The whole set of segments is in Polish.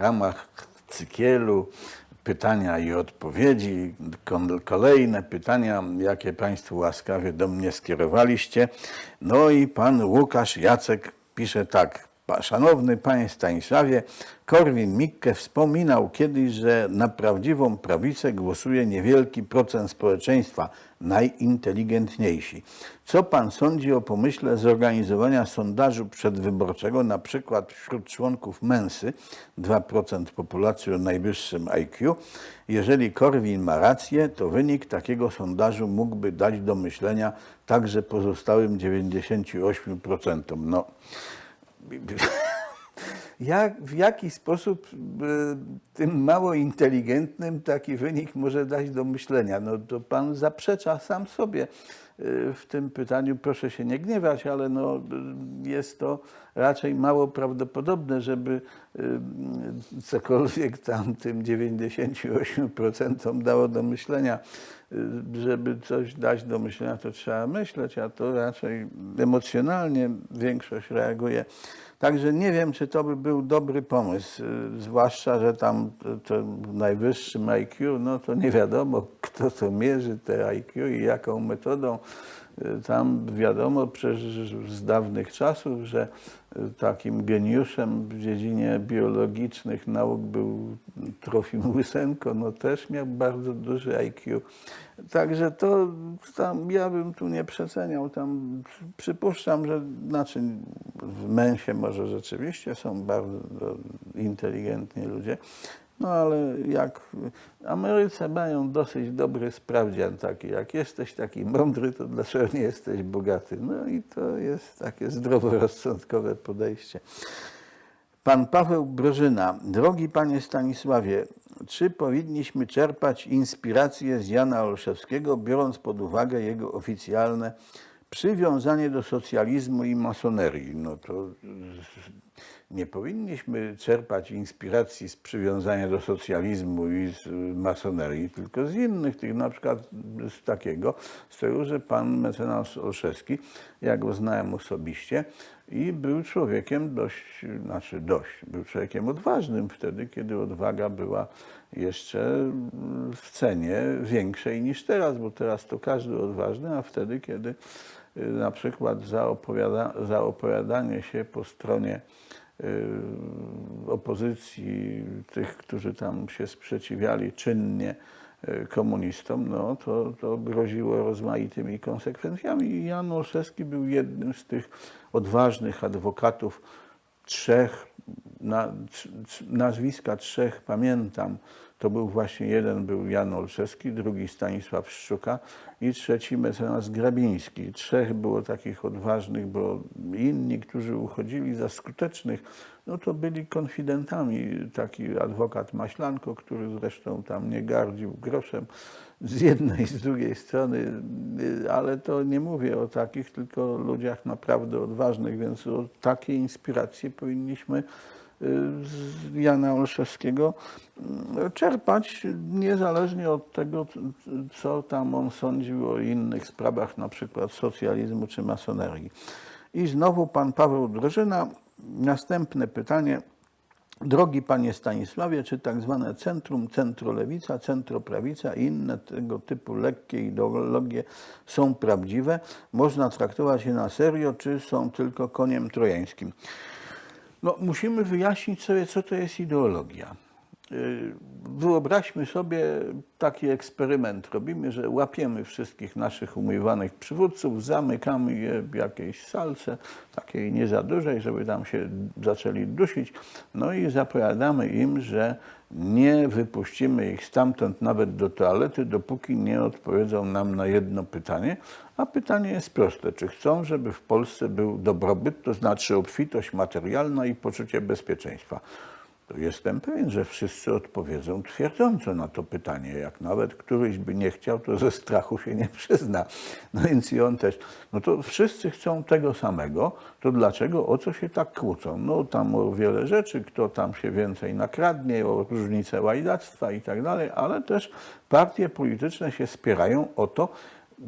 ramach cykielu pytania i odpowiedzi, kolejne pytania, jakie Państwo łaskawie do mnie skierowaliście. No i pan Łukasz Jacek pisze tak. Szanowny Panie Stanisławie, Korwin-Mikke wspominał kiedyś, że na prawdziwą prawicę głosuje niewielki procent społeczeństwa, najinteligentniejsi. Co Pan sądzi o pomyśle zorganizowania sondażu przedwyborczego, na przykład wśród członków Mensy, 2% populacji o najwyższym IQ? Jeżeli Korwin ma rację, to wynik takiego sondażu mógłby dać do myślenia także pozostałym 98%. No, jak, w jaki sposób e, tym mało inteligentnym taki wynik może dać do myślenia? No to pan zaprzecza sam sobie w tym pytaniu. Proszę się nie gniewać, ale no, jest to raczej mało prawdopodobne, żeby e, cokolwiek tam tym 98% dało do myślenia. E, Żeby coś dać do myślenia, to trzeba myśleć, a to raczej emocjonalnie większość reaguje. Także nie wiem, czy to by był dobry pomysł, y, zwłaszcza, że tam najwyższym IQ, no to nie wiadomo, kto to mierzy te IQ i jaką metodą. Y, Tam wiadomo przecież z dawnych czasów, że y, takim geniuszem w dziedzinie biologicznych nauk był Trofim Łysenko, no też miał bardzo duży IQ. Także to tam ja bym tu nie przeceniał. Tam przypuszczam, że znaczy w Mensie może rzeczywiście są bardzo inteligentni ludzie, no ale jak Ameryce mają dosyć dobry sprawdzian taki, jak jesteś taki mądry, to dlaczego nie jesteś bogaty? No i to jest takie zdroworozsądkowe podejście. Pan Paweł Brożyna. Drogi panie Stanisławie, czy powinniśmy czerpać inspirację z Jana Olszewskiego, biorąc pod uwagę jego oficjalne przywiązanie do socjalizmu i masonerii? No to nie powinniśmy czerpać inspiracji z przywiązania do socjalizmu i z masonerii, tylko z innych, tych na przykład z takiego, z tego, że pan mecenas Olszewski, ja go znałem osobiście i był człowiekiem dość, znaczy dość, był człowiekiem odważnym wtedy, kiedy odwaga była jeszcze w cenie większej niż teraz, bo teraz to każdy odważny, a wtedy, kiedy na przykład za, opowiada, za opowiadanie się po stronie y, opozycji, tych, którzy tam się sprzeciwiali czynnie y, komunistom, no to, to groziło rozmaitymi konsekwencjami. Jan Olszewski był jednym z tych odważnych adwokatów trzech, na, nazwiska trzech pamiętam. To był właśnie jeden był Jan Olszewski, drugi Stanisław Szczuka i trzeci mecenas Grabiński. Trzech było takich odważnych, bo inni, którzy uchodzili za skutecznych, no to byli konfidentami. Taki adwokat Maślanko, który zresztą tam nie gardził groszem z jednej z drugiej strony, ale to nie mówię o takich, tylko ludziach naprawdę odważnych, więc o takie inspiracje powinniśmy Jana Olszewskiego y, czerpać, niezależnie od tego, co tam on sądził o innych sprawach, na przykład socjalizmu czy masonerii. I znowu pan Paweł Drożyna. Następne pytanie. Drogi panie Stanisławie, czy tak zwane centrum, centrolewica, centroprawica i inne tego typu lekkie ideologie są prawdziwe? Można traktować je na serio, czy są tylko koniem trojańskim? No, musimy wyjaśnić sobie, co to jest ideologia. Yy, Wyobraźmy sobie taki eksperyment. Robimy, że łapiemy wszystkich naszych umywanych przywódców, zamykamy je w jakiejś salce, takiej nie za dużej, żeby tam się zaczęli dusić. No i zapowiadamy im, że nie wypuścimy ich stamtąd nawet do toalety, dopóki nie odpowiedzą nam na jedno pytanie. A pytanie jest proste. Czy chcą, żeby w Polsce był dobrobyt, to znaczy obfitość materialna i poczucie bezpieczeństwa? To jestem pewien, że wszyscy odpowiedzą twierdząco na to pytanie. Jak nawet któryś by nie chciał, to ze strachu się nie przyzna. No więc i on też. No to wszyscy chcą tego samego, to dlaczego, o co się tak kłócą? No tam o wiele rzeczy, kto tam się więcej nakradnie, o różnice łajdactwa i tak dalej, ale też partie polityczne się spierają o to,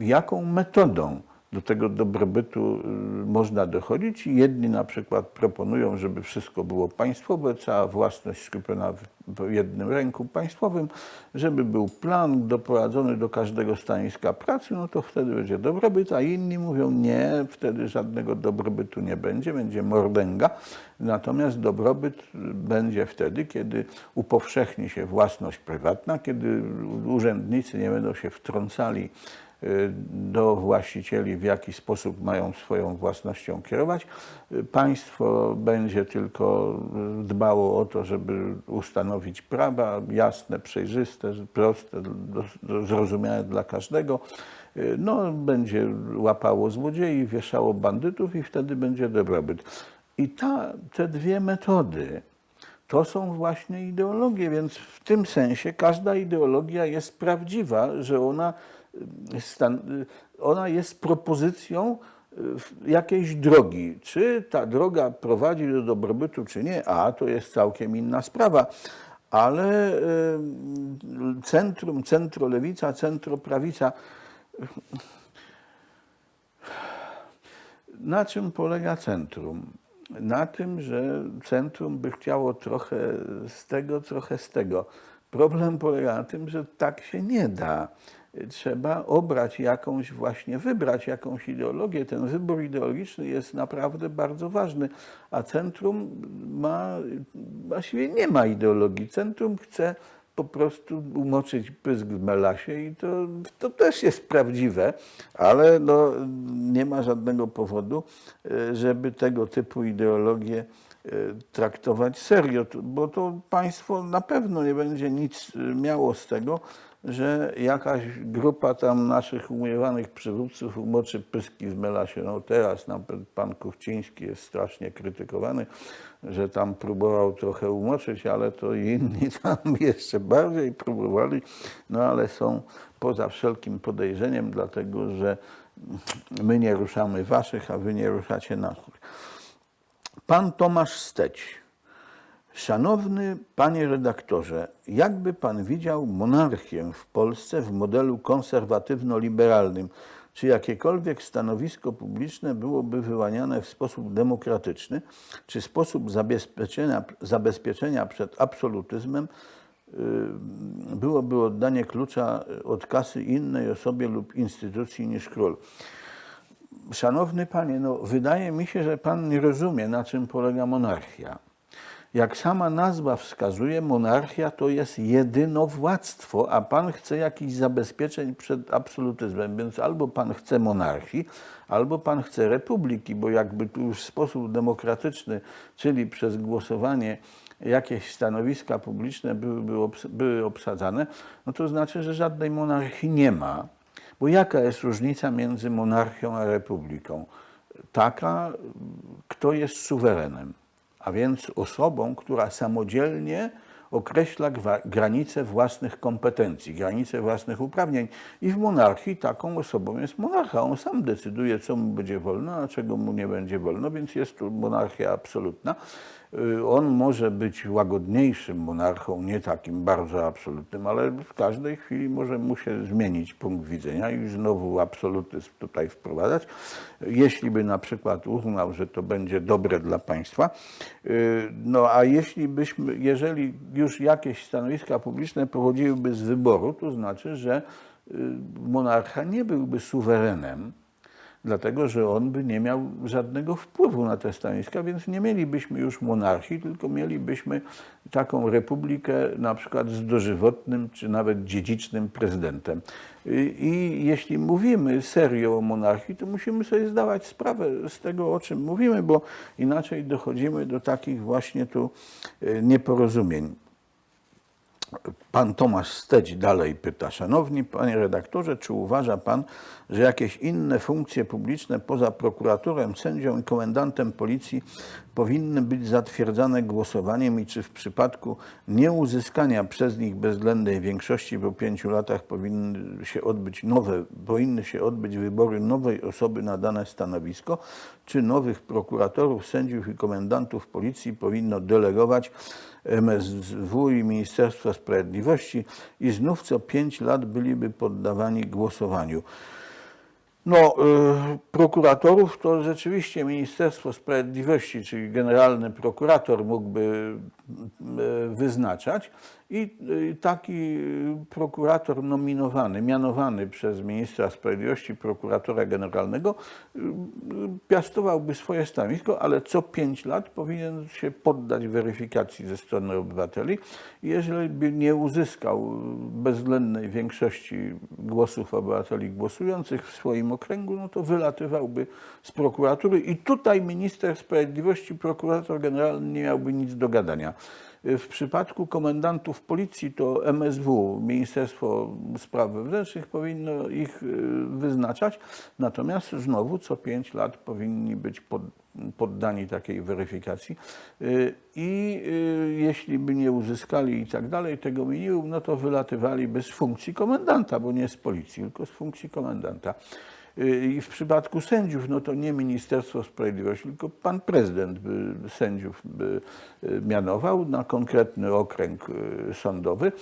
jaką metodą do tego dobrobytu y, można dochodzić jedni na przykład proponują, żeby wszystko było państwowe, cała własność skupiona w jednym ręku państwowym, żeby był plan doprowadzony do każdego stanowiska pracy, no to wtedy będzie dobrobyt, a inni mówią nie, wtedy żadnego dobrobytu nie będzie, będzie mordęga. Natomiast dobrobyt będzie wtedy, kiedy upowszechni się własność prywatna, kiedy urzędnicy nie będą się wtrącali y, do właścicieli, w jaki sposób mają swoją własnością kierować. Państwo będzie tylko dbało o to, żeby ustanowić prawa jasne, przejrzyste, proste, zrozumiałe dla każdego. No, będzie łapało złodziei, wieszało bandytów i wtedy będzie dobrobyt. I ta, te dwie metody, to są właśnie ideologie, więc w tym sensie każda ideologia jest prawdziwa, że ona, stan, ona jest propozycją w- jakiejś drogi. Czy ta droga prowadzi do dobrobytu, czy nie, a to jest całkiem inna sprawa. Ale y, centrum, centrolewica, centroprawica, na czym polega centrum? Na tym, że centrum by chciało trochę z tego, trochę z tego. Problem polega na tym, że tak się nie da. Trzeba obrać jakąś, właśnie wybrać jakąś ideologię. Ten wybór ideologiczny jest naprawdę bardzo ważny, a centrum ma, właściwie nie ma ideologii. Centrum chce po prostu umoczyć pysk w melasie i to, to też jest prawdziwe, ale no, nie ma żadnego powodu, e, żeby tego typu ideologie e, traktować serio, bo to państwo na pewno nie będzie nic e, miało z tego, że jakaś grupa tam naszych umiłowanych przywódców umoczy pyski w melasie. No teraz nawet pan Kuchciński jest strasznie krytykowany, że tam próbował trochę umoczyć, ale to inni tam jeszcze bardziej próbowali, no ale są poza wszelkim podejrzeniem, dlatego że my nie ruszamy waszych, a wy nie ruszacie naszych. Pan Tomasz Steć. Szanowny panie redaktorze, jakby pan widział monarchię w Polsce w modelu konserwatywno-liberalnym? Czy jakiekolwiek stanowisko publiczne byłoby wyłaniane w sposób demokratyczny? Czy sposób zabezpieczenia, zabezpieczenia przed absolutyzmem y, byłoby oddanie klucza od kasy innej osobie lub instytucji niż król? Szanowny panie, no wydaje mi się, że pan nie rozumie, na czym polega monarchia. Jak sama nazwa wskazuje, monarchia to jest jedynowładztwo, a pan chce jakichś zabezpieczeń przed absolutyzmem, więc albo pan chce monarchii, albo pan chce republiki, bo jakby tu już w sposób demokratyczny, czyli przez głosowanie jakieś stanowiska publiczne byłyby były obsadzane, no to znaczy, że żadnej monarchii nie ma. Bo jaka jest różnica między monarchią a republiką? Taka, kto jest suwerenem, a więc osobą, która samodzielnie określa granice własnych kompetencji, granice własnych uprawnień. I w monarchii taką osobą jest monarcha. On sam decyduje, co mu będzie wolno, a czego mu nie będzie wolno, więc jest tu monarchia absolutna. Y, On może być łagodniejszym monarchą, nie takim bardzo absolutnym, ale w każdej chwili może mu się zmienić punkt widzenia i znowu absolutyzm tutaj wprowadzać. Jeśli by na przykład uznał, że to będzie dobre dla państwa. Y, No a jeśli byśmy, jeżeli już jakieś stanowiska publiczne pochodziłyby z wyboru, to znaczy, że y, monarcha nie byłby suwerenem, dlatego że on by nie miał żadnego wpływu na te stanowiska, więc nie mielibyśmy już monarchii, tylko mielibyśmy taką republikę na przykład z dożywotnym czy nawet dziedzicznym prezydentem. I, jeśli mówimy serio o monarchii, to musimy sobie zdawać sprawę z tego, o czym mówimy, bo inaczej dochodzimy do takich właśnie tu e, nieporozumień. Pan Tomasz Steć dalej pyta, szanowni panie redaktorze, czy uważa pan, że jakieś inne funkcje publiczne poza prokuratorem, sędzią i komendantem policji powinny być zatwierdzane głosowaniem i czy w przypadku nieuzyskania przez nich bezwzględnej większości po pięciu latach powinny się odbyć nowe, powinny się odbyć wybory nowej osoby na dane stanowisko, czy nowych prokuratorów, sędziów i komendantów policji powinno delegować MSW i Ministerstwo Sprawiedliwości i znów co pięć lat byliby poddawani głosowaniu. No, y, prokuratorów to rzeczywiście Ministerstwo Sprawiedliwości, czyli generalny prokurator mógłby y, wyznaczać i y, taki prokurator nominowany, mianowany przez ministra sprawiedliwości, prokuratora generalnego, y, y, piastowałby swoje stanowisko, ale co pięć lat powinien się poddać weryfikacji ze strony obywateli. Jeżeli by nie uzyskał bezwzględnej większości głosów obywateli głosujących w swoim okręgu, no to wylatywałby z prokuratury i tutaj minister sprawiedliwości, prokurator generalny nie miałby nic do gadania. W przypadku komendantów policji to MSW, Ministerstwo Spraw Wewnętrznych, powinno ich y, wyznaczać, natomiast znowu co pięć lat powinni być pod, poddani takiej weryfikacji Y, i y, jeśli by nie uzyskali i tak dalej tego minimum, no to wylatywaliby z funkcji komendanta, bo nie z policji, tylko z funkcji komendanta. Y, I w przypadku sędziów, no to nie Ministerstwo Sprawiedliwości, tylko pan prezydent by sędziów by y, mianował na konkretny okręg y, sądowy.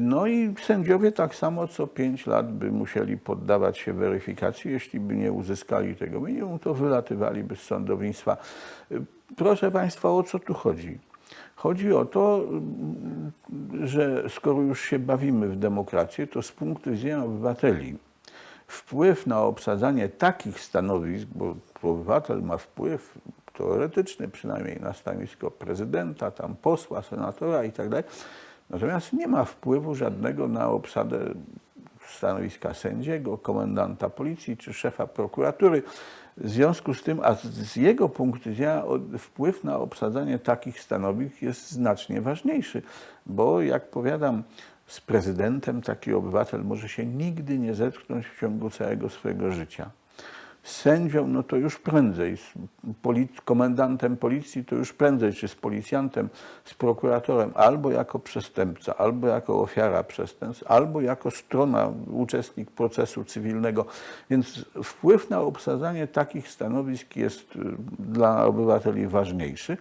No i sędziowie tak samo co pięć lat by musieli poddawać się weryfikacji. Jeśli by nie uzyskali tego minimum, to wylatywaliby z sądownictwa. Proszę Państwa, o co tu chodzi? Chodzi o to, że skoro już się bawimy w demokrację, to z punktu widzenia obywateli wpływ na obsadzanie takich stanowisk, bo obywatel ma wpływ teoretyczny przynajmniej na stanowisko prezydenta, tam posła, senatora i tak natomiast nie ma wpływu żadnego na obsadę stanowiska sędziego, komendanta policji czy szefa prokuratury. W związku z tym, a z- jego punktu widzenia wpływ na obsadzanie takich stanowisk jest znacznie ważniejszy, bo jak powiadam, z prezydentem taki obywatel może się nigdy nie zetknąć w ciągu całego swojego życia. Z sędzią, no to już prędzej, z poli- komendantem policji to już prędzej, czy z policjantem, z prokuratorem, albo jako przestępca, albo jako ofiara przestępstw, albo jako strona, uczestnik procesu cywilnego. Więc wpływ na obsadzanie takich stanowisk jest y, dla obywateli ważniejszy.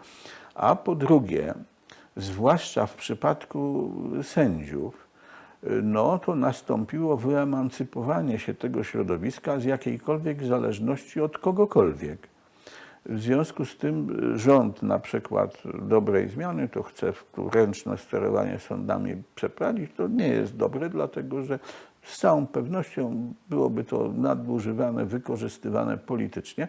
A po drugie, zwłaszcza w przypadku sędziów, no to nastąpiło wyemancypowanie się tego środowiska z jakiejkolwiek zależności od kogokolwiek. W związku z tym y, rząd na przykład dobrej zmiany to chce ręczne sterowanie sądami przeprowadzić. To nie jest dobre, dlatego że z całą pewnością byłoby to nadużywane, wykorzystywane politycznie.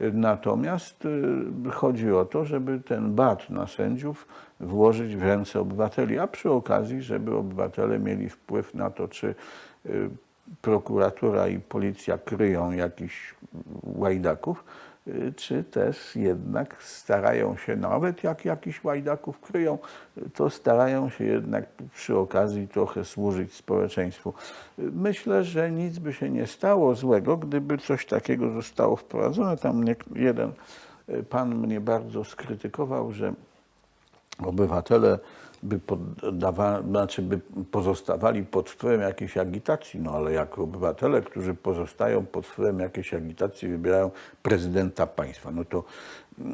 Natomiast y, chodzi o to, żeby ten bat na sędziów włożyć w ręce obywateli, a przy okazji, żeby obywatele mieli wpływ na to, czy y, prokuratura i policja kryją jakichś łajdaków, czy też jednak starają się, nawet jak jakichś łajdaków kryją, y, to starają się jednak przy okazji trochę służyć społeczeństwu. Y, Myślę, że nic by się nie stało złego, gdyby coś takiego zostało wprowadzone. Tam jeden y, pan mnie bardzo skrytykował, że obywatele by poddawa, znaczy by pozostawali pod wpływem jakiejś agitacji, no ale jak obywatele, którzy pozostają pod wpływem jakiejś agitacji, wybierają prezydenta państwa, no to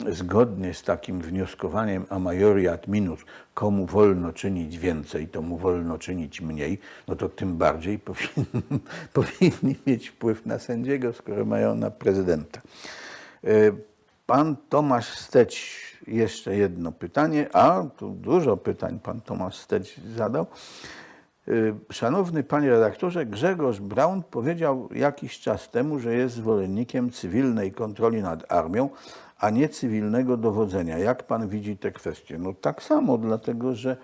zgodnie z takim wnioskowaniem a maiori ad minus, komu wolno czynić więcej, to mu wolno czynić mniej, no to tym bardziej powinni, powinni mieć wpływ na sędziego, skoro mają na prezydenta. Pan Tomasz Steć, jeszcze jedno pytanie, a tu dużo pytań pan Tomasz Steć zadał. Y, Szanowny panie redaktorze, Grzegorz Braun powiedział jakiś czas temu, że jest zwolennikiem cywilnej kontroli nad armią, a nie cywilnego dowodzenia. Jak pan widzi te kwestie? No tak samo, dlatego że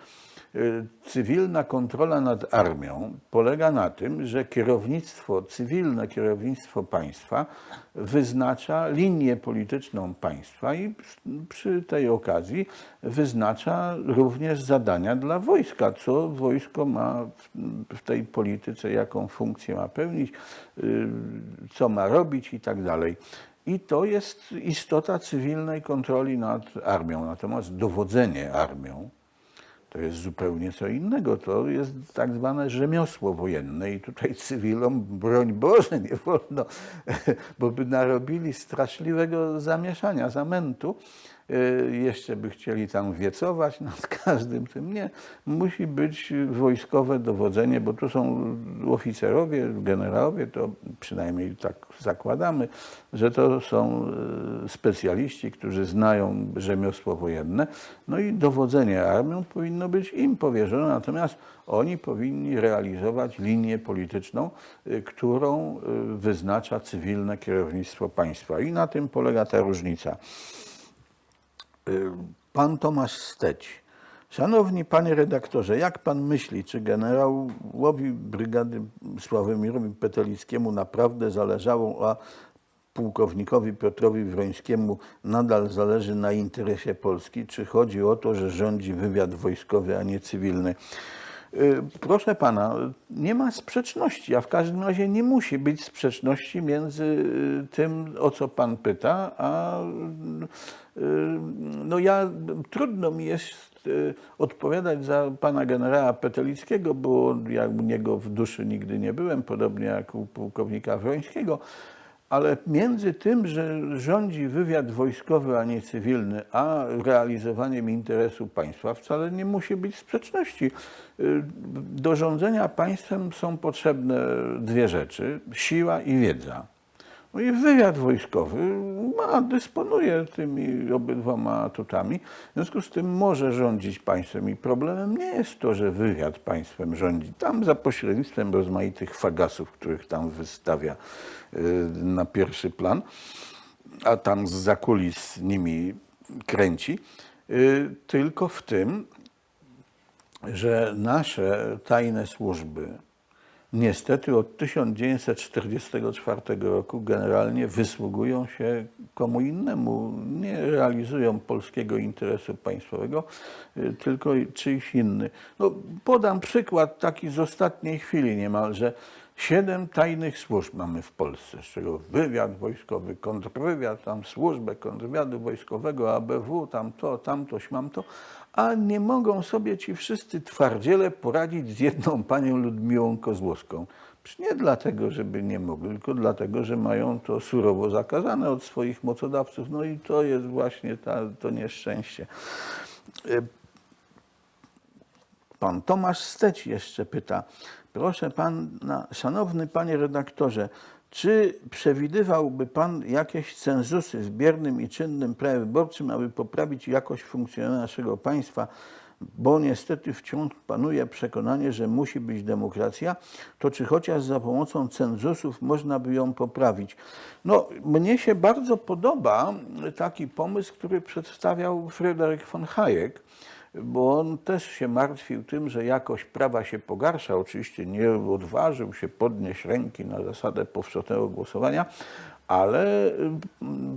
cywilna kontrola nad armią polega na tym, że kierownictwo, cywilne kierownictwo państwa wyznacza linię polityczną państwa i przy tej okazji wyznacza również zadania dla wojska, co wojsko ma w, w tej polityce, jaką funkcję ma pełnić, y, co ma robić i tak dalej. I to jest istota cywilnej kontroli nad armią. Natomiast dowodzenie armią to jest zupełnie co innego. To jest tak zwane rzemiosło wojenne i tutaj cywilom, broń Boże, nie wolno, bo by narobili straszliwego zamieszania, zamętu. Y, jeszcze by chcieli tam wiecować nad każdym tym. Nie, musi być wojskowe dowodzenie, bo tu są oficerowie, generałowie, to przynajmniej tak zakładamy, że to są y, specjaliści, którzy znają rzemiosło wojenne. No i dowodzenie armią powinno być im powierzone, natomiast oni powinni realizować linię polityczną, y, którą wyznacza cywilne kierownictwo państwa. I na tym polega ta różnica. Y, Pan Tomasz Steć. Szanowni panie redaktorze, jak pan myśli, czy generałowi brygady Sławomirowi Petelickiemu naprawdę zależało, a pułkownikowi Piotrowi Wrońskiemu nadal zależy na interesie Polski? Czy chodzi o to, że rządzi wywiad wojskowy, a nie cywilny? Y, Proszę pana, nie ma sprzeczności, a w każdym razie nie musi być sprzeczności między y, tym, o co pan pyta, a no ja trudno mi jest y, odpowiadać za pana generała Petelickiego, bo ja u niego w duszy nigdy nie byłem, podobnie jak u pułkownika Wrońskiego. Ale między tym, że rządzi wywiad wojskowy, a nie cywilny, a realizowaniem interesu państwa wcale nie musi być sprzeczności. Y, Do rządzenia państwem są potrzebne dwie rzeczy: siła i wiedza. No i wywiad wojskowy ma, dysponuje tymi obydwoma atutami, w związku z tym może rządzić państwem i problemem nie jest to, że wywiad państwem rządzi. Tam za pośrednictwem rozmaitych fagasów, których tam wystawia y, na pierwszy plan, a tam z zakulis nimi kręci, y, tylko w tym, że nasze tajne służby niestety od 1944 roku generalnie wysługują się komu innemu. Nie realizują polskiego interesu państwowego, y, tylko czyjś inny. No, podam przykład taki z ostatniej chwili niemalże. Siedem tajnych służb mamy w Polsce, z czego wywiad wojskowy, kontrwywiad, tam służbę kontrwywiadu wojskowego, ABW, tam to, tamto, śmam to, a nie mogą sobie ci wszyscy twardziele poradzić z jedną panią Ludmiłą Kozłowską. Nie dlatego, żeby nie mogli, tylko dlatego, że mają to surowo zakazane od swoich mocodawców. No i to jest właśnie ta, to nieszczęście. Y, Pan Tomasz Steć jeszcze pyta. Proszę pana, szanowny panie redaktorze, czy przewidywałby pan jakieś cenzusy w biernym i czynnym prawie wyborczym, aby poprawić jakość funkcjonowania naszego państwa? Bo niestety wciąż panuje przekonanie, że musi być demokracja, to czy chociaż za pomocą cenzusów można by ją poprawić? No, mnie się bardzo podoba taki pomysł, który przedstawiał Fryderyk von Hayek bo on też się martwił tym, że jakość prawa się pogarsza. Oczywiście nie odważył się podnieść ręki na zasadę powszechnego głosowania, ale mm,